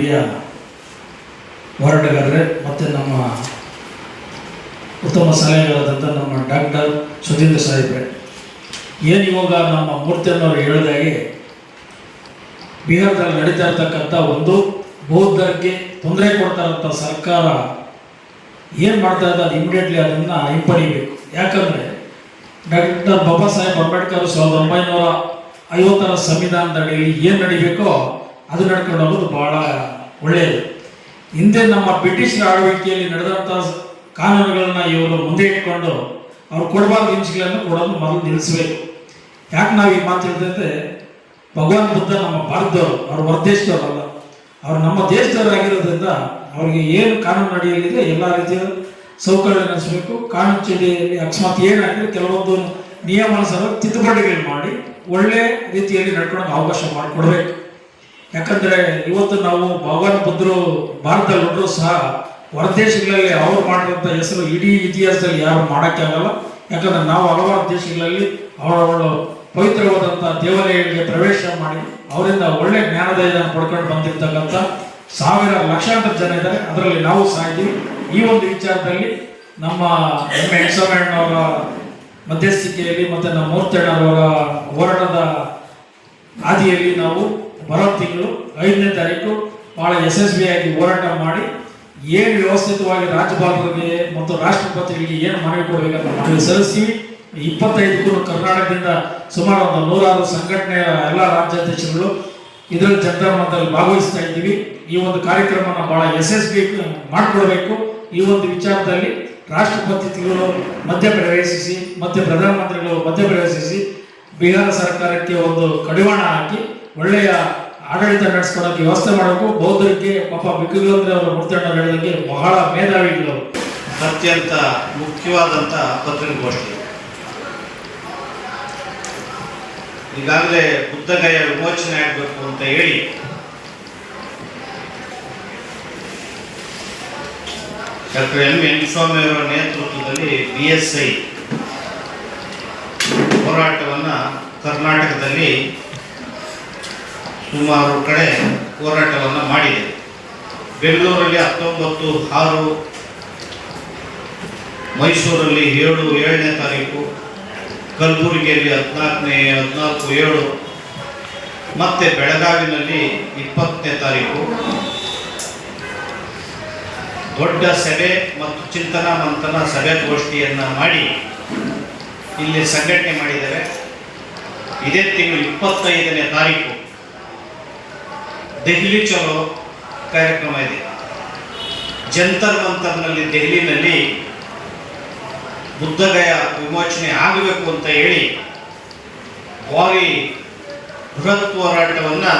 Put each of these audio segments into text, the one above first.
ಹಿರಿಯ ಹೋರಾಟಗಾರರೇ ಮತ್ತು ನಮ್ಮ ಉತ್ತಮ ಸಲಹೆಗಳಾದಂಥ ನಮ್ಮ ಡಾಕ್ಟರ್ ಸುಧೀಂದ್ರ ಸಾಹೇಬ್ರೆ. ಏನು ಇವಾಗ ನಮ್ಮ ಮೂರ್ತಿಯನ್ನವರು ಹೇಳಿದಾಗೆ ಬಿಹಾರದಲ್ಲಿ ನಡೀತಾ ಇರ್ತಕ್ಕಂಥ ಒಂದು ಬೌದ್ಧರಿಗೆ ತೊಂದರೆ ಕೊಡ್ತಾ ಇರೋಂಥ ಸರ್ಕಾರ ಏನು ಮಾಡ್ತಾ ಇದೆ ಅದು ಇಮಿಡಿಯೇಟ್ಲಿ ಅದನ್ನು ಹಿಂಪಡಿಬೇಕು. ಯಾಕಂದರೆ ಡಾಕ್ಟರ್ ಬಾಬಾ ಸಾಹೇಬ್ ಅಂಬೇಡ್ಕರ್ ಸಾವಿರದ ಒಂಬೈನೂರ ಐವತ್ತರ ಸಂವಿಧಾನದಡಿಯಲ್ಲಿ ಏನು ನಡಿಬೇಕೋ ಅದು ನಡ್ಕೊಂಡು ಹೋಗೋದು ಬಹಳ ಒಳ್ಳೆಯದು. ಹಿಂದೆ ನಮ್ಮ ಬ್ರಿಟಿಷ್ ಆಳ್ವಿಕೆಯಲ್ಲಿ ನಡೆದಂಥ ಕಾನೂನುಗಳನ್ನ ಇವರು ಮುಂದೆ ಇಟ್ಕೊಂಡು ಅವ್ರು ಕೊಡಬಾರ್ದು ಇಂಚುಗಳನ್ನು ಕೊಡೋದು ಮೊದಲು ನಿಲ್ಲಿಸಬೇಕು. ಯಾಕೆ ನಾವು ಈ ಮಾತು ಹೇಳ್ತಂತೆ ಭಗವಾನ್ ಬುದ್ಧ ನಮ್ಮ ಭಾರತದವರು, ಅವ್ರು ಹೊರದೇಶದವರಲ್ಲ ಅವ್ರು ನಮ್ಮ ದೇಶದವರಾಗಿರೋದ್ರಿಂದ ಅವ್ರಿಗೆ ಏನು ಕಾನೂನು ಅಡಿಯಲ್ಲಿದೆ ಎಲ್ಲ ರೀತಿಯ ಸೌಕರ್ಯ ನಡೆಸಬೇಕು. ಕಾನೂನು ಚಳಿಯಲ್ಲಿ ಅಕಸ್ಮಾತ್ ಏನಾಗಿದೆ ಕೆಲವೊಂದು ನಿಯಮಾನುಸಾರ ತಿದ್ದುಪಡಿಗಳು ಮಾಡಿ ಒಳ್ಳೆ ರೀತಿಯಲ್ಲಿ ನಡ್ಕೊಳಕ್ಕೆ ಅವಕಾಶ ಮಾಡಿಕೊಡ್ಬೇಕು. ಯಾಕಂದ್ರೆ ಇವತ್ತು ನಾವು ಭಗವಾನ್ ಬುದ್ಧರು ಭಾರತದಲ್ಲಿ ಹೊರಟರು ಸಹ ಹೊರದೇಶಗಳಲ್ಲಿ ಅವ್ರು ಮಾಡಿದಂಥ ಹೆಸರು ಇಡೀ ಇತಿಹಾಸದಲ್ಲಿ ಯಾರು ಮಾಡೋಕ್ಕೆ ಆಗಲ್ಲ. ಯಾಕಂದ್ರೆ ನಾವು ಹಲವಾರು ದೇಶಗಳಲ್ಲಿ ಅವರವಳು ಪವಿತ್ರವಾದಂಥ ದೇವಾಲಯಗಳಿಗೆ ಪ್ರವೇಶ ಮಾಡಿ ಅವರಿಂದ ಒಳ್ಳೆ ಜ್ಞಾನೋದಯವನ್ನು ಪಡ್ಕೊಂಡು ಬಂದಿರ್ತಕ್ಕಂಥ ಸಾವಿರ ಲಕ್ಷಾಂತರ ಜನ ಇದ್ದಾರೆ. ಅದರಲ್ಲಿ ನಾವು ಸಹ ಇದ್ದೀವಿ. ಈ ಒಂದು ವಿಚಾರದಲ್ಲಿ ನಮ್ಮ ಎಂ ವೆಂಕಟರಮಣ್ಣವರ ಮಧ್ಯಸ್ಥಿಕೆಯಲ್ಲಿ ಮತ್ತು ನಮ್ಮ ಮೂರ್ತಣ್ಣವರ ಹೋರಾಟದ ಹಾದಿಯಲ್ಲಿ ನಾವು ಬರೋ ತಿಂಗಳು ಐದನೇ ತಾರೀಕು ಬಹಳ ಯಶಸ್ವಿಯಾಗಿ ಹೋರಾಟ ಮಾಡಿ ಏನು ವ್ಯವಸ್ಥಿತವಾಗಿ ರಾಜ್ಯಪಾಲರಿಗೆ ಮತ್ತು ರಾಷ್ಟ್ರಪತಿಗಳಿಗೆ ಏನು ಮನವಿ ಕೊಡಬೇಕಂತ ಮನವಿ ಸಲ್ಲಿಸ್ತೀವಿ ಕರ್ನಾಟಕದಿಂದ ಸುಮಾರು ಒಂದು ನೂರಾರು ಸಂಘಟನೆಯ ಎಲ್ಲ ರಾಜ್ಯಾಧ್ಯಕ್ಷರುಗಳು ಇದರಲ್ಲಿ ಜನತಾ ಮತದಲ್ಲಿ ಭಾಗವಹಿಸ್ತಾ ಇದ್ದೀವಿ. ಈ ಒಂದು ಕಾರ್ಯಕ್ರಮನ ಬಹಳ ಯಶಸ್ವಿ ಮಾಡಿಕೊಡ್ಬೇಕು. ಈ ಒಂದು ವಿಚಾರದಲ್ಲಿ ರಾಷ್ಟ್ರಪತಿಗಳು ಮಧ್ಯಪ್ರವೇಶಿಸಿ, ಮತ್ತು ಪ್ರಧಾನಮಂತ್ರಿಗಳು ಮಧ್ಯಪ್ರವೇಶಿಸಿ, ಬಿಹಾರ ಸರ್ಕಾರಕ್ಕೆ ಒಂದು ಕಡಿವಾಣ ಹಾಕಿ ಒಳ್ಳೆಯ ಆಡಳಿತ ನಡೆಸ್ಕೊಳಕ್ಕೆ ವ್ಯವಸ್ಥೆ ಮಾಡೋಕ್ಕೂ ಬೌದ್ಧರಿಗೆ, ಪಾಪ ಬಿಕ್ಕುಗಳಂದ್ರೆ ಅವರ ಮುರ್ತಣ್ಣ ಹೇಳಿದಂಗೆ ಬಹಳ ಮೇಧಾವಿಗಳು ಅತ್ಯಂತ ಮುಖ್ಯವಾದಂಥ ಪತ್ರಿಕಾಗೋಷ್ಠಿ ಈಗಾಗಲೇ ಬುದ್ಧಗಯ ವಿಮೋಚನೆ ಆಗಬೇಕು ಅಂತ ಹೇಳಿ, ಡಾಕ್ಟರ್ ಎಂ ವೆಂಕಟಸ್ವಾಮಿ ಅವರ ನೇತೃತ್ವದಲ್ಲಿ ಬಿ ಎಸ್ ಐ ಹೋರಾಟವನ್ನು ಕರ್ನಾಟಕದಲ್ಲಿ ಸುಮಾರು ಕಡೆ ಹೋರಾಟವನ್ನು ಮಾಡಿದೆ. ಬೆಂಗಳೂರಲ್ಲಿ ಹತ್ತೊಂಬತ್ತು ಆರು, ಮೈಸೂರಲ್ಲಿ ಏಳು ಏಳನೇ ತಾರೀಕು, ಕಲಬುರಗಿಯಲ್ಲಿ ಹದಿನಾಲ್ಕನೇ ಹದಿನಾಲ್ಕು ಏಳು, ಮತ್ತು ಬೆಳಗಾವಿನಲ್ಲಿ ಇಪ್ಪತ್ತನೇ ತಾರೀಕು. ದೊಡ್ಡ ಸಭೆ ಮತ್ತು ಚಿಂತನ ಮಂಥನ ಸಭೆಗೋಷ್ಠಿಯನ್ನು ಮಾಡಿ ಇಲ್ಲಿ ಸಂಘಟನೆ ಮಾಡಿದ್ದಾರೆ. ಇದೇ ತಿಂಗಳು ಇಪ್ಪತ್ತೈದನೇ ತಾರೀಕು. ದೆಹಲಿ ಚಲೋ ಕಾರ್ಯಕ್ರಮ ಇದೆ. ಜಂತರ್ ಮಂತರ್ನಲ್ಲಿ ದೆಹಲಿನಲ್ಲಿ ಬುದ್ಧಗಯ ವಿಮೋಚನೆ ಆಗಬೇಕು ಅಂತ ಹೇಳಿ ಭಾರಿ ಬೃಹತ್ ಹೋರಾಟವನ್ನು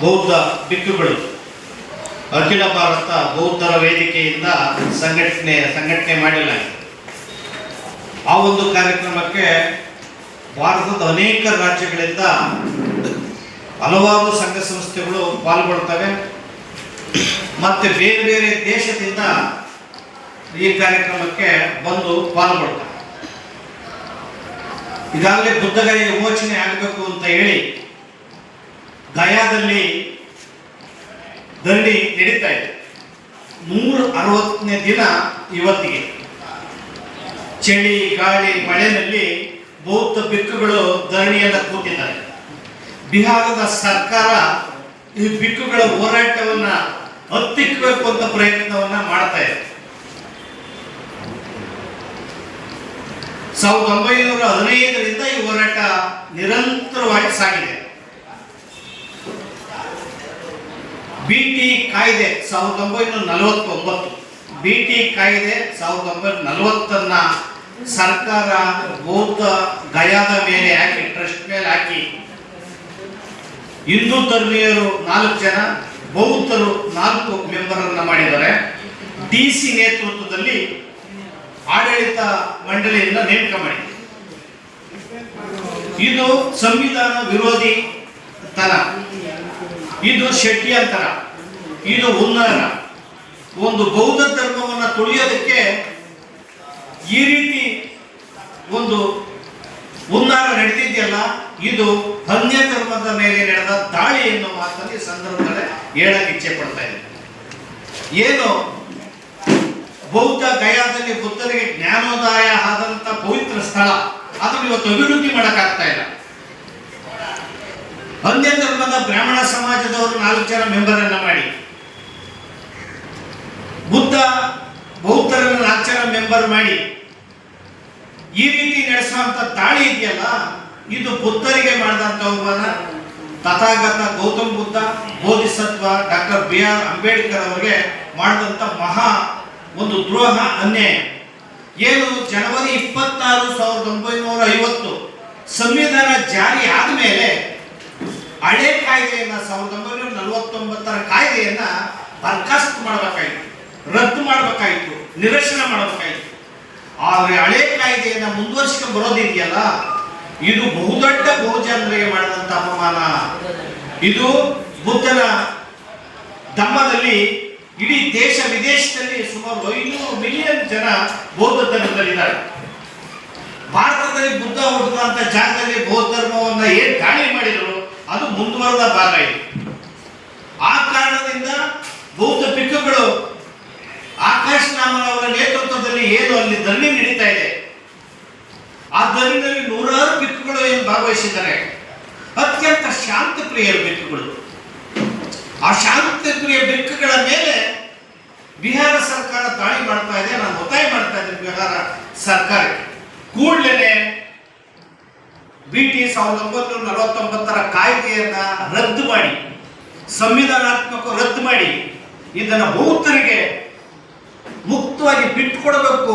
ಬೌದ್ಧ ಬಿಕ್ಕುಗಳು, ಅಖಿಲ ಭಾರತ ಬೌದ್ಧರ ವೇದಿಕೆಯಿಂದ ಸಂಘಟನೆ ಸಂಘಟನೆ ಮಾಡಿಲ್ಲ ಆ ಒಂದು ಕಾರ್ಯಕ್ರಮಕ್ಕೆ ಭಾರತದ ಅನೇಕ ರಾಜ್ಯಗಳಿಂದ ಹಲವಾರು ಸಂಘ ಸಂಸ್ಥೆಗಳು ಪಾಲ್ಗೊಳ್ತವೆ. ಮತ್ತೆ ಬೇರೆ ಬೇರೆ ದೇಶದಿಂದ ಈ ಕಾರ್ಯಕ್ರಮಕ್ಕೆ ಬಂದು ಪಾಲ್ಗೊಳ್ತಾರೆ ಈಗಾಗಲೇ ಬುದ್ಧಗಯ ವಿಮೋಚನೆ ಆಗಬೇಕು ಅಂತ ಹೇಳಿ ಗಯಾದಲ್ಲಿ ದಂಡಿ ನಡೀತಾ ಇದೆ. ನೂರ ಅರವತ್ತನೇ ದಿನ ಇವತ್ತಿಗೆ. ಚಳಿ, ಗಾಳಿ, ಮಳೆಯಲ್ಲಿ ಬೌದ್ಧ ಬಿಕ್ಕುಗಳು ಧರಣಿಯನ್ನು ಕೂತಿದ್ದಾರೆ. ಬಿಹಾರದ ಸರ್ಕಾರ ಈ ಬಿಕ್ಕುಗಳ ಹೋರಾಟವನ್ನ ಹತ್ತಿಕ್ಕಬೇಕು ಅಂತ ಪ್ರಯತ್ನವನ್ನ ಮಾಡ್ತಾ ಇದೆ. ಸಾವಿರದ ಒಂಬೈನೂರ ಹದಿನೈದರಿಂದ ಈ ಹೋರಾಟ ನಿರಂತರವಾಗಿ ಸಾಗಿದೆ. ಬಿಟಿ ಕಾಯ್ದೆ ಸಾವಿರದ ಒಂಬೈನೂರ ನಲವತ್ತೊಂಬತ್ತು ಬಿಟಿ ಕಾಯ್ದೆ ಸಾವಿರದ ಒಂಬೈನೂರ ನಲವತ್ತನ್ನ ಸರ್ಕಾರ ಬೌದ್ಧ ಗಯಾದ ಮೇಲೆ ಹಾಕಿ, ಟ್ರಸ್ಟ್ ಮೇಲೆ ಹಾಕಿ ಹಿಂದೂ ಧರ್ಮೀಯರು ನಾಲ್ಕು ಜನ, ಬೌದ್ಧರು ನಾಲ್ಕು ಮೆಂಬರ್ ಅನ್ನ ಮಾಡಿದ್ದಾರೆ. ಡಿ ಸಿ ನೇತೃತ್ವದಲ್ಲಿ ಆಡಳಿತ ಮಂಡಳಿಯಿಂದ ನೇಮಕ ಮಾಡಿ ಇದು ಸಂವಿಧಾನ ವಿರೋಧಿ ತನ. ಇದು ಶೆಟ್ಟಿಯಂತರ ಇದು ಹುನ್ನಾರ. ಒಂದು ಬೌದ್ಧ ಧರ್ಮವನ್ನು ತುಳಿಯೋದಕ್ಕೆ ಈ ರೀತಿ ಒಂದು ಹುನ್ನಾರ ನಡೆದಿದೆಯಲ್ಲ ಇದು ಅನ್ಯ ಧರ್ಮದ ಮೇಲೆ ನಡೆದ ದಾಳಿ ಎನ್ನುವ ಮಾತನ್ನು ಈ ಸಂದರ್ಭದಲ್ಲಿ ಹೇಳಕ್ಕೆ ಇಚ್ಛೆ ಪಡ್ತಾ ಇದೆ. ಏನು? ಬೌದ್ಧ ಗಯಾದಲ್ಲಿ ಬುದ್ಧನಿಗೆ ಜ್ಞಾನೋದಯ ಆದಂತ ಪವಿತ್ರ ಸ್ಥಳ. ಅದನ್ನು ಇವತ್ತು ಅಭಿವೃದ್ಧಿ ಮಾಡಕ್ಕಾಗ್ತಾ ಇಲ್ಲ. ಅನ್ಯ ಧರ್ಮದ ಬ್ರಾಹ್ಮಣ ಸಮಾಜದವರು ನಾಲ್ಕು ಜನ ಮೆಂಬರ್ ಅನ್ನ ಮಾಡಿ. ಬುದ್ಧ ಬೌದ್ಧರನ್ನು ನಾಲ್ಕು ಜನ ಮೆಂಬರ್ ಮಾಡಿ. ಈ ರೀತಿ ನಡೆಸುವಂತ ದಾಳಿ ಇದೆಯಲ್ಲ? ಇದು ಬುದ್ಧರಿಗೆ ಮಾಡಿದಂತ ಅವಮಾನ Tathagata Gautam Buddha, bodhisattva, doctor B R Ambedkar ಅವರಿಗೆ ಮಾಡಿದಂತ ಮಹಾ ಒಂದು ದ್ರೋಹ ಅನ್ಯಾಯ. ಏನು ಜನವರಿ ಇಪ್ಪತ್ತಾರು ಸಾವಿರದ ಒಂಬೈನೂರ ಐವತ್ತು ಸಂವಿಧಾನ ಜಾರಿ ಆದಮೇಲೆ ಹಳೆ ಕಾಯ್ದೆಯನ್ನ ಸಾವಿರದ ಒಂಬೈನೂರ ನಲವತ್ತೊಂಬತ್ತರ ಕಾಯ್ದೆಯನ್ನ ಬರ್ಖಾಸ್ತ್ ಮಾಡಬೇಕಾಯಿತು, ರದ್ದು ಮಾಡಬೇಕಾಯಿತು, ನಿರಶನ ಮಾಡಬೇಕಾಯಿತು. ಆದರೆ ಹಳೆ ಕಾಯ್ದೆಯನ್ನ ಮುಂದುವರ್ಸ್ಕೊಂಡು ಬರೋದಿದೆಯಲ್ಲ ಇದು ಬಹುದೊಡ್ಡ ಬಹುಜನರಿಗೆ ಮಾಡಿದಂತ ಅಪಮಾನ. ಇದು ಬುದ್ಧನ ಧಮ್ಮದಲ್ಲಿ ಇಡೀ ದೇಶ ವಿದೇಶದಲ್ಲಿ ಸುಮಾರು ಐನೂರು ಮಿಲಿಯನ್ ಜನ ಬೌದ್ಧ ಧರ್ಮದಲ್ಲಿದ್ದಾರೆ ಭಾರತದಲ್ಲಿ ಬುದ್ಧ ಹುಟ್ಟಿದಂತ ಜಾಗದಲ್ಲಿ ಬೌದ್ಧ ಧರ್ಮವನ್ನ ಏನ್ ದಾಳಿ ಮಾಡಿದ್ರು, ಅದು ಮುಂದುವರೆದ ಭಾಗ ಇದೆ. ಆ ಕಾರಣದಿಂದ ಬೌದ್ಧ ಪಿಕ್ಕುಗಳು ಆಕಾಶ್ ನಾಮನವರ ನೇತೃತ್ವದಲ್ಲಿ ಏನು ಅಲ್ಲಿ ಧರಣಿ ನಡೀತಾ ಇದೆ ಆ ಧರಣಿಯಲ್ಲಿ ನೂರಾರು ಭಿಕ್ಕುಗಳು ಏನು ಭಾಗವಹಿಸಿದ್ದಾರೆ. ಅತ್ಯಂತ ಶಾಂತ ಪ್ರಿಯ ಭಿಕ್ಕುಗಳು ಆ ಶಾಂತ ಪ್ರಿಯ ಬೆಕ್ಕುಗಳ ಮೇಲೆ ಬಿಹಾರ ಸರ್ಕಾರ ದಾಳಿ ಮಾಡ್ತಾ ಇದೆ, ನಾನು ಒತ್ತಾಯ ಮಾಡ್ತಾ ಇದ್ದೀನಿ ಬಿಹಾರ ಸರ್ಕಾರ ಕೂಡಲೇ ಬಿ ಟಿ ಸಾವಿರದ ಒಂಬೈನೂರ ನಲವತ್ತೊಂಬತ್ತರ ಕಾಯ್ದೆಯನ್ನ ರದ್ದು ಮಾಡಿ, ಸಂವಿಧಾನಾತ್ಮಕ ರದ್ದು ಮಾಡಿ, ಇದನ್ನು ಬೌದ್ಧರಿಗೆ ಮುಕ್ತವಾಗಿ ಬಿಟ್ಟುಕೊಡಬೇಕು.